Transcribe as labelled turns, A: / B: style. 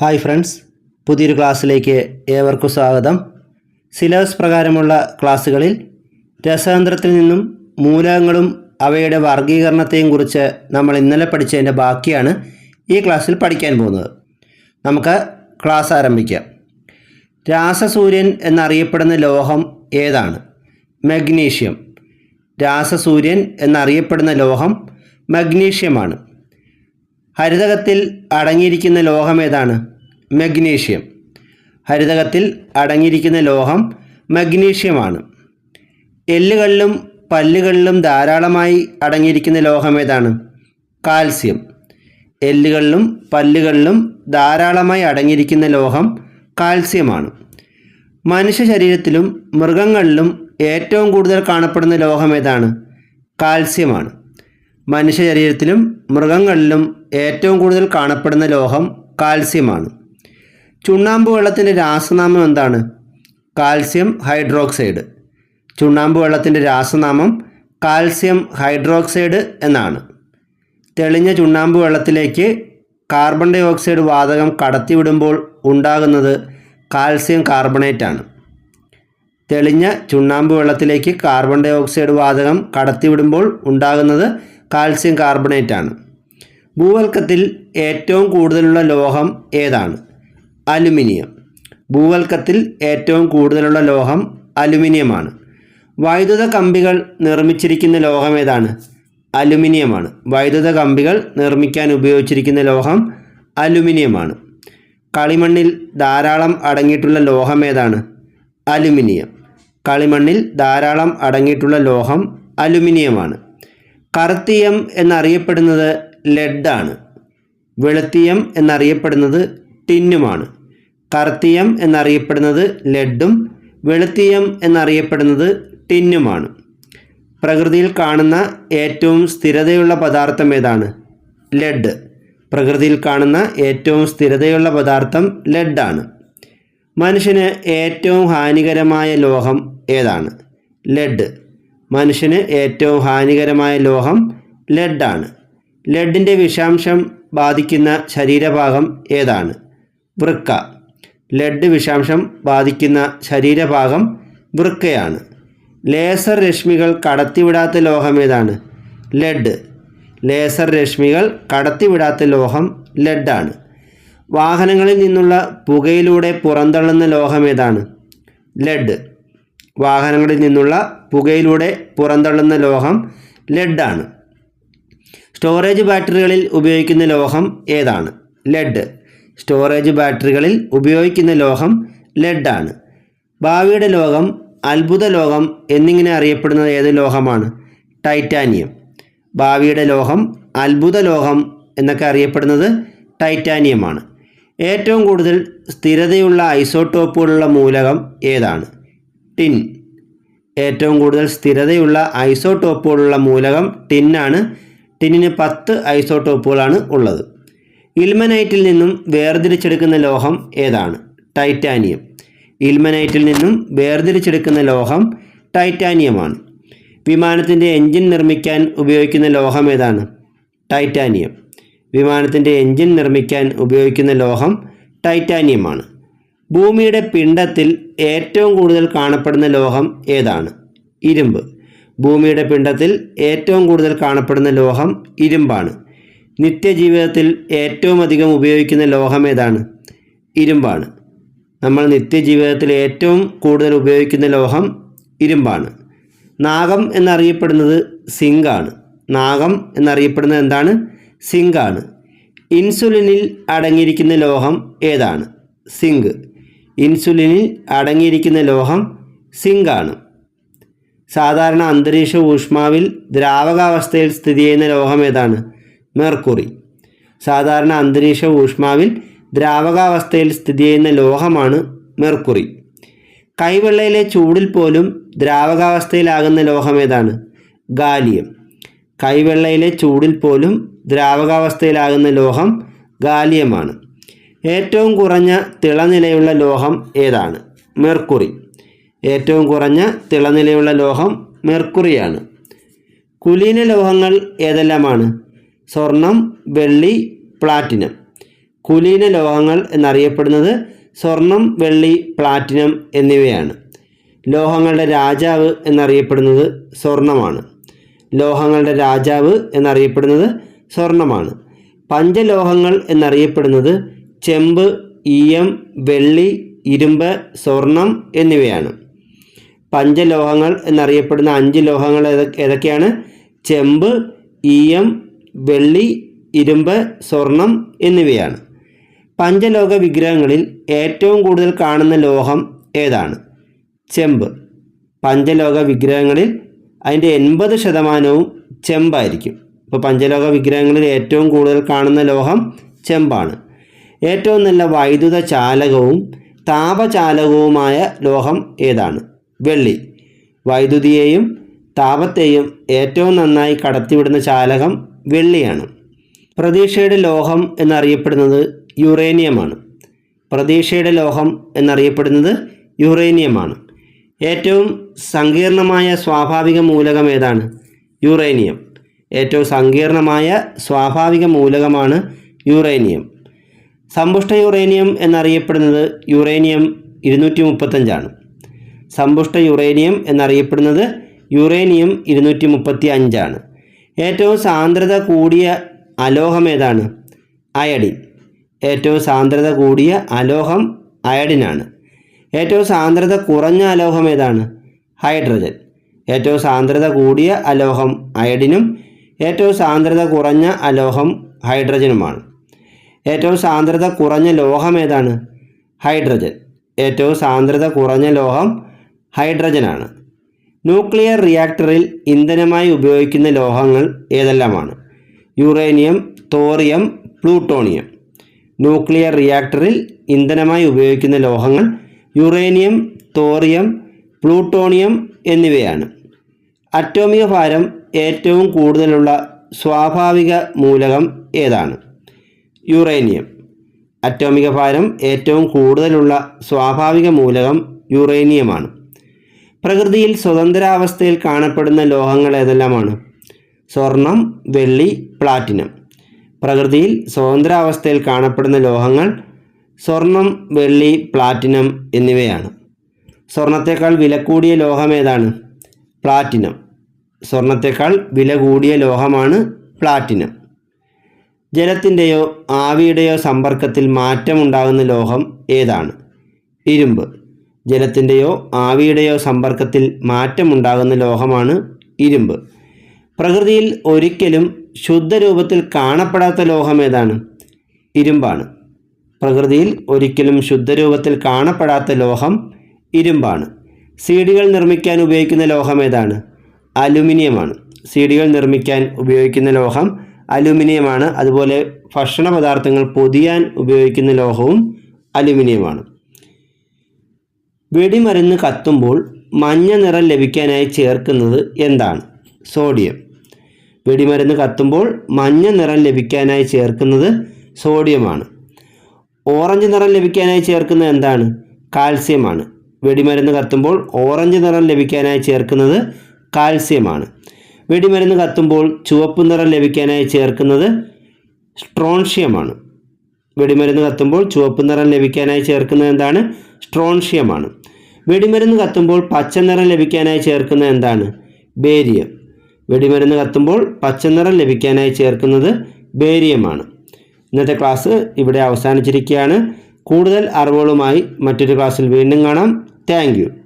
A: Hi friends പുതിയൊരു ക്ലാസ്സിലേക്ക് ഏവർക്കും സ്വാഗതം. സിലബസ് പ്രകാരമുള്ള ക്ലാസ്സുകളിൽ രസതന്ത്രത്തിൽ നിന്നും മൂലകങ്ങളും അവയുടെ വർഗീകരണത്തെയും കുറിച്ച് നമ്മൾ ഇന്നലെ പഠിച്ചതിന്റെ ബാക്കിയാണ് ഈ ക്ലാസ്സിൽ പഠിക്കാൻ പോകുന്നത്. നമുക്ക് ക്ലാസ് ആരംഭിക്കാം. രാസസൂര്യൻ എന്നറിയപ്പെടുന്ന ലോഹം ഏതാണ്? മഗ്നീഷ്യം. രാസസൂര്യൻ എന്നറിയപ്പെടുന്ന ലോഹം മഗ്നീഷ്യമാണ്. ഹരിതകത്തിൽ അടങ്ങിയിരിക്കുന്ന ലോഹം ഏതാണ്? മഗ്നീഷ്യം. ഹരിതകത്തിൽ അടങ്ങിയിരിക്കുന്ന ലോഹം മഗ്നീഷ്യമാണ്. എല്ലുകളിലും പല്ലുകളിലും ധാരാളമായി അടങ്ങിയിരിക്കുന്ന ലോഹം ഏതാണ്? കാൽസ്യം. എല്ലുകളിലും പല്ലുകളിലും ധാരാളമായി അടങ്ങിയിരിക്കുന്ന ലോഹം കാൽസ്യമാണ്. മനുഷ്യ ശരീരത്തിലും മൃഗങ്ങളിലും ഏറ്റവും കൂടുതൽ കാണപ്പെടുന്ന ലോഹം ഏതാണ്? കാൽസ്യമാണ്. മനുഷ്യ ശരീരത്തിലും മൃഗങ്ങളിലും ഏറ്റവും കൂടുതൽ കാണപ്പെടുന്ന ലോഹം കാൽസ്യമാണ്. ചുണ്ണാമ്പ് വെള്ളത്തിന്റെ രാസനാമം എന്താണ്? Calcium hydroxide. ചുണ്ണാമ്പ് വെള്ളത്തിന്റെ രാസനാമം കാൽസ്യം ഹൈഡ്രോക്സൈഡ് എന്നാണ്. തെളിഞ്ഞ ചുണ്ണാമ്പ് വെള്ളത്തിലേക്ക് കാർബൺ ഡൈ ഓക്സൈഡ് വാതകം കടത്തിവിടുമ്പോൾ ഉണ്ടാകുന്നത് കാൽസ്യം കാർബണേറ്റ് ആണ് തെളിഞ്ഞ ചുണ്ണാമ്പ് വെള്ളത്തിലേക്ക് കാർബൺ ഡൈ ഓക്സൈഡ് വാതകം കടത്തിവിടുമ്പോൾ ഉണ്ടാകുന്നത് കാൽസ്യം കാർബണേറ്റ് ആണ് ഭൂവൽക്കത്തിൽ ഏറ്റവും കൂടുതലുള്ള ലോഹം ഏതാണ്? അലുമിനിയം. ഭൂവൽക്കത്തിൽ ഏറ്റവും കൂടുതലുള്ള ലോഹം അലുമിനിയമാണ്. വൈദ്യുത കമ്പികൾ നിർമ്മിച്ചിരിക്കുന്ന ലോഹം ഏതാണ്? അലുമിനിയമാണ്. വൈദ്യുത കമ്പികൾ നിർമ്മിക്കാൻ ഉപയോഗിച്ചിരിക്കുന്ന ലോഹം അലുമിനിയമാണ്. കളിമണ്ണിൽ ധാരാളം അടങ്ങിയിട്ടുള്ള ലോഹം ഏതാണ്? അലുമിനിയം. കളിമണ്ണിൽ ധാരാളം അടങ്ങിയിട്ടുള്ള ലോഹം അലുമിനിയമാണ്. കറുത്തീയം എന്നറിയപ്പെടുന്നത് ലെഡാണ്. വെളുത്തീയം എന്നറിയപ്പെടുന്നത് ടിന്നുമാണ്. കറുത്തീയം എന്നറിയപ്പെടുന്നത് ലെഡും വെളുത്തീയം എന്നറിയപ്പെടുന്നത് ടിന്നുമാണ്. പ്രകൃതിയിൽ കാണുന്ന ഏറ്റവും സ്ഥിരതയുള്ള പദാർത്ഥം ഏതാണ്? ലെഡ്. പ്രകൃതിയിൽ കാണുന്ന ഏറ്റവും സ്ഥിരതയുള്ള പദാർത്ഥം ലെഡാണ്. മനുഷ്യന് ഏറ്റവും ഹാനികരമായ ലോഹം ഏതാണ്? ലെഡ്. മനുഷ്യന് ഏറ്റവും ഹാനികരമായ ലോഹം ലെഡാണ്. ലെഡിന്റെ വിഷാംശം ബാധിക്കുന്ന ശരീരഭാഗം ഏതാണ്? വൃക്ക. ലെഡ് വിഷാംശം ബാധിക്കുന്ന ശരീരഭാഗം വൃക്കയാണ്. ലേസർ രശ്മികൾ കടത്തിവിടാത്ത ലോഹം ഏതാണ്? ലെഡ്. ലേസർ രശ്മികൾ കടത്തിവിടാത്ത ലോഹം ലെഡാണ്. വാഹനങ്ങളിൽ നിന്നുള്ള പുകയിലൂടെ പുറന്തള്ളുന്ന ലോഹം ഏതാണ്? ലെഡ്. വാഹനങ്ങളിൽ നിന്നുള്ള പുകയിലൂടെ പുറന്തള്ളുന്ന ലോഹം ലെഡാണ്. സ്റ്റോറേജ് ബാറ്ററികളിൽ ഉപയോഗിക്കുന്ന ലോഹം ഏതാണ്? ലെഡ്. സ്റ്റോറേജ് ബാറ്ററികളിൽ ഉപയോഗിക്കുന്ന ലോഹം ലെഡാണ്. ഭാവിയുടെ ലോകം അത്ഭുത ലോകം എന്നിങ്ങനെ അറിയപ്പെടുന്നത് ഏത് ലോഹമാണ്? ടൈറ്റാനിയം. ഭാവിയുടെ ലോഹം അത്ഭുത ലോഹം എന്നൊക്കെ അറിയപ്പെടുന്നത് ടൈറ്റാനിയമാണ്. ഏറ്റവും കൂടുതൽ സ്ഥിരതയുള്ള ഐസോട്ടോപ്പുകളുള്ള മൂലകം ഏതാണ്? ടിൻ. ഏറ്റവും കൂടുതൽ സ്ഥിരതയുള്ള ഐസോടോപ്പുകളുള്ള മൂലകം ടിന്നാണ് ടിന്നിന് പത്ത് ഐസോടോപ്പുകളാണ് ഉള്ളത്. ഇൽമനൈറ്റിൽ നിന്നും വേർതിരിച്ചെടുക്കുന്ന ലോഹം ഏതാണ്? ടൈറ്റാനിയം. ഇൽമനൈറ്റിൽ നിന്നും വേർതിരിച്ചെടുക്കുന്ന ലോഹം ടൈറ്റാനിയമാണ്. വിമാനത്തിന്റെ എൻജിൻ നിർമ്മിക്കാൻ ഉപയോഗിക്കുന്ന ലോഹം ഏതാണ്? ടൈറ്റാനിയം. വിമാനത്തിന്റെ എൻജിൻ നിർമ്മിക്കാൻ ഉപയോഗിക്കുന്ന ലോഹം ടൈറ്റാനിയമാണ്. ഭൂമിയുടെ പിണ്ടത്തിൽ ഏറ്റവും കൂടുതൽ കാണപ്പെടുന്ന ലോഹം ഏതാണ്? ഇരുമ്പ്. ഭൂമിയുടെ പിണ്ടത്തിൽ ഏറ്റവും കൂടുതൽ കാണപ്പെടുന്ന ലോഹം ഇരുമ്പാണ്. നിത്യജീവിതത്തിൽ ഏറ്റവും അധികം ഉപയോഗിക്കുന്ന ലോഹം ഏതാണ്? ഇരുമ്പാണ്. നമ്മൾ നിത്യജീവിതത്തിൽ ഏറ്റവും കൂടുതൽ ഉപയോഗിക്കുന്ന ലോഹം ഇരുമ്പാണ്. നാഗം എന്നറിയപ്പെടുന്നത് സിങ്കാണ്. നാഗം എന്നറിയപ്പെടുന്നത് എന്താണ്? സിങ്കാണ്. ഇൻസുലിനിൽ അടങ്ങിയിരിക്കുന്ന ലോഹം ഏതാണ്? സിങ്ക്. ഇൻസുലിനിൽ അടങ്ങിയിരിക്കുന്ന ലോഹം സിങ്കാണ്. സാധാരണ അന്തരീക്ഷ ഊഷ്മാവിൽ ദ്രാവകാവസ്ഥയിൽ സ്ഥിതി ചെയ്യുന്ന ലോഹം ഏതാണ്? മെർക്കുറി. സാധാരണ അന്തരീക്ഷ ഊഷ്മാവിൽ ദ്രാവകാവസ്ഥയിൽ സ്ഥിതി ചെയ്യുന്ന ലോഹമാണ് മെർക്കുറി. കൈവെള്ളയിലെ ചൂടിൽ പോലും ദ്രാവകാവസ്ഥയിലാകുന്ന ലോഹം ഏതാണ്? ഗാലിയം. കൈവെള്ളയിലെ ചൂടിൽ പോലും ദ്രാവകാവസ്ഥയിലാകുന്ന ലോഹം ഗാലിയമാണ്. ഏറ്റവും കുറഞ്ഞ തിളനിലയുള്ള ലോഹം ഏതാണ്? മെർക്കുറി. ഏറ്റവും കുറഞ്ഞ തിളനിലയുള്ള ലോഹം മെർക്കുറിയാണ്. കുലീന ലോഹങ്ങൾ ഏതെല്ലാമാണ്? സ്വർണം വെള്ളി പ്ലാറ്റിനം. കുലീന ലോഹങ്ങൾ എന്നറിയപ്പെടുന്നത് സ്വർണം വെള്ളി പ്ലാറ്റിനം എന്നിവയാണ്. ലോഹങ്ങളുടെ രാജാവ് എന്നറിയപ്പെടുന്നത് സ്വർണമാണ്. ലോഹങ്ങളുടെ രാജാവ് എന്നറിയപ്പെടുന്നത് സ്വർണമാണ്. പഞ്ചലോഹങ്ങൾ എന്നറിയപ്പെടുന്നത് ചെമ്പ് ഈയം വെള്ളി ഇരുമ്പ് സ്വർണം എന്നിവയാണ്. പഞ്ചലോഹങ്ങൾ എന്നറിയപ്പെടുന്ന അഞ്ച് ലോഹങ്ങൾ ഏത- ഏതൊക്കെയാണ്? ചെമ്പ് ഈയം വെള്ളി ഇരുമ്പ് സ്വർണം എന്നിവയാണ്. പഞ്ചലോഹ വിഗ്രഹങ്ങളിൽ ഏറ്റവും കൂടുതൽ കാണുന്ന ലോഹം ഏതാണ്? ചെമ്പ്. പഞ്ചലോഹ വിഗ്രഹങ്ങളിൽ അതിന്റെ എൺപത് ശതമാനവും ചെമ്പായിരിക്കും. ഇപ്പോൾ പഞ്ചലോഹ വിഗ്രഹങ്ങളിൽ ഏറ്റവും കൂടുതൽ കാണുന്ന ലോഹം ചെമ്പാണ്. ഏറ്റവും നല്ല വൈദ്യുത ചാലകവും താപചാലകവുമായ ലോഹം ഏതാണ്? വെള്ളി. വൈദ്യുതിയെയും താപത്തെയും ഏറ്റവും നന്നായി കടത്തിവിടുന്ന ചാലകം വെള്ളിയാണ്. പ്രതീക്ഷയുടെ ലോഹം എന്നറിയപ്പെടുന്നത് യുറേനിയമാണ്. പ്രതീക്ഷയുടെ ലോഹം എന്നറിയപ്പെടുന്നത് യുറേനിയമാണ്. ഏറ്റവും സങ്കീർണമായ സ്വാഭാവിക മൂലകം ഏതാണ്? യുറേനിയം. ഏറ്റവും സങ്കീർണമായ സ്വാഭാവിക മൂലകമാണ് യുറേനിയം. സമ്പുഷ്ട യുറേനിയം എന്നറിയപ്പെടുന്നത് യുറേനിയം ഇരുന്നൂറ്റി മുപ്പത്തഞ്ചാണ് സമ്പുഷ്ട യുറേനിയം എന്നറിയപ്പെടുന്നത് യുറേനിയം ഇരുന്നൂറ്റി മുപ്പത്തി അഞ്ചാണ് ഏറ്റവും സാന്ദ്രത കൂടിയ അലോഹം ഏതാണ്? അയഡിൻ. ഏറ്റവും സാന്ദ്രത കൂടിയ അലോഹം അയഡിനാണ്. ഏറ്റവും സാന്ദ്രത കുറഞ്ഞ അലോഹം ഏതാണ്? ഹൈഡ്രജൻ. ഏറ്റവും സാന്ദ്രത കൂടിയ അലോഹം അയഡിനും ഏറ്റവും സാന്ദ്രത കുറഞ്ഞ അലോഹം ഹൈഡ്രജനുമാണ്. ഏറ്റവും സാന്ദ്രത കുറഞ്ഞ ലോഹം ഏതാണ്? ഹൈഡ്രജൻ. ഏറ്റവും സാന്ദ്രത കുറഞ്ഞ ലോഹം ഹൈഡ്രജനാണ്. ന്യൂക്ലിയർ റിയാക്ടറിൽ ഇന്ധനമായി ഉപയോഗിക്കുന്ന ലോഹങ്ങൾ ഏതെല്ലാമാണ്? Uranium thorium plutonium. ന്യൂക്ലിയർ റിയാക്ടറിൽ ഇന്ധനമായി ഉപയോഗിക്കുന്ന ലോഹങ്ങൾ യുറേനിയം തോറിയം പ്ലൂട്ടോണിയം എന്നിവയാണ്. അറ്റോമിക ഭാരം ഏറ്റവും കൂടുതലുള്ള സ്വാഭാവിക മൂലകം ഏതാണ്? യുറേനിയം. അറ്റോമിക ഭാരം ഏറ്റവും കൂടുതലുള്ള സ്വാഭാവിക മൂലകം യുറേനിയമാണ്. പ്രകൃതിയിൽ സ്വതന്ത്രാവസ്ഥയിൽ കാണപ്പെടുന്ന ലോഹങ്ങൾ ഏതെല്ലാമാണ്? സ്വർണം വെള്ളി പ്ലാറ്റിനം. പ്രകൃതിയിൽ സ്വതന്ത്രാവസ്ഥയിൽ കാണപ്പെടുന്ന ലോഹങ്ങൾ സ്വർണം വെള്ളി പ്ലാറ്റിനം എന്നിവയാണ്. സ്വർണത്തേക്കാൾ വില കൂടിയ ലോഹം ഏതാണ്? പ്ലാറ്റിനം. സ്വർണത്തേക്കാൾ വില കൂടിയ ലോഹമാണ് പ്ലാറ്റിനം. ജലത്തിന്റെയോ ആവിയുടെയോ സമ്പർക്കത്തിൽ മാറ്റമുണ്ടാകുന്ന ലോഹം ഏതാണ്? ഇരുമ്പ്. ജലത്തിന്റെയോ ആവിയുടെയോ സമ്പർക്കത്തിൽ മാറ്റമുണ്ടാകുന്ന ലോഹമാണ് ഇരുമ്പ്. പ്രകൃതിയിൽ ഒരിക്കലും ശുദ്ധരൂപത്തിൽ കാണപ്പെടാത്ത ലോഹം ഏതാണ്? ഇരുമ്പാണ്. പ്രകൃതിയിൽ ഒരിക്കലും ശുദ്ധരൂപത്തിൽ കാണപ്പെടാത്ത ലോഹം ഇരുമ്പാണ്. സീഡികൾ നിർമ്മിക്കാൻ ഉപയോഗിക്കുന്ന ലോഹം ഏതാണ്? അലുമിനിയമാണ്. സീഡികൾ നിർമ്മിക്കാൻ ഉപയോഗിക്കുന്ന ലോഹം അലുമിനിയമാണ്. അതുപോലെ ഭക്ഷണ പദാർത്ഥങ്ങൾ പൊതിയാൻ ഉപയോഗിക്കുന്ന ലോഹവും അലുമിനിയമാണ്. വെടിമരുന്ന് കത്തുമ്പോൾ മഞ്ഞ നിറം ലഭിക്കാനായി ചേർക്കുന്നത് എന്താണ്? സോഡിയം. വെടിമരുന്ന് കത്തുമ്പോൾ മഞ്ഞ നിറം ലഭിക്കാനായി ചേർക്കുന്നത് സോഡിയമാണ്. ഓറഞ്ച് നിറം ലഭിക്കാനായി ചേർക്കുന്നത് എന്താണ്? കാൽസ്യമാണ്. വെടിമരുന്ന് കത്തുമ്പോൾ ഓറഞ്ച് നിറം ലഭിക്കാനായി ചേർക്കുന്നത് കാൽസ്യമാണ്. വെടിമരുന്ന് കത്തുമ്പോൾ ചുവപ്പ് നിറം ലഭിക്കാനായി ചേർക്കുന്നത് സ്ട്രോൺഷ്യമാണ്. വെടിമരുന്ന് കത്തുമ്പോൾ ചുവപ്പ് നിറം ലഭിക്കാനായി ചേർക്കുന്നത് എന്താണ്? സ്ട്രോൺഷ്യമാണ്. വെടിമരുന്ന് കത്തുമ്പോൾ പച്ച നിറം ലഭിക്കാനായി ചേർക്കുന്നത് എന്താണ്? ബേരിയം. വെടിമരുന്ന് കത്തുമ്പോൾ പച്ച നിറം ലഭിക്കാനായി ചേർക്കുന്നത് ബേരിയമാണ്. ഇന്നത്തെ ക്ലാസ് ഇവിടെ അവസാനിച്ചിരിക്കുകയാണ്. കൂടുതൽ അറിവുകളുമായി മറ്റൊരു ക്ലാസ്സിൽ വീണ്ടും കാണാം. താങ്ക്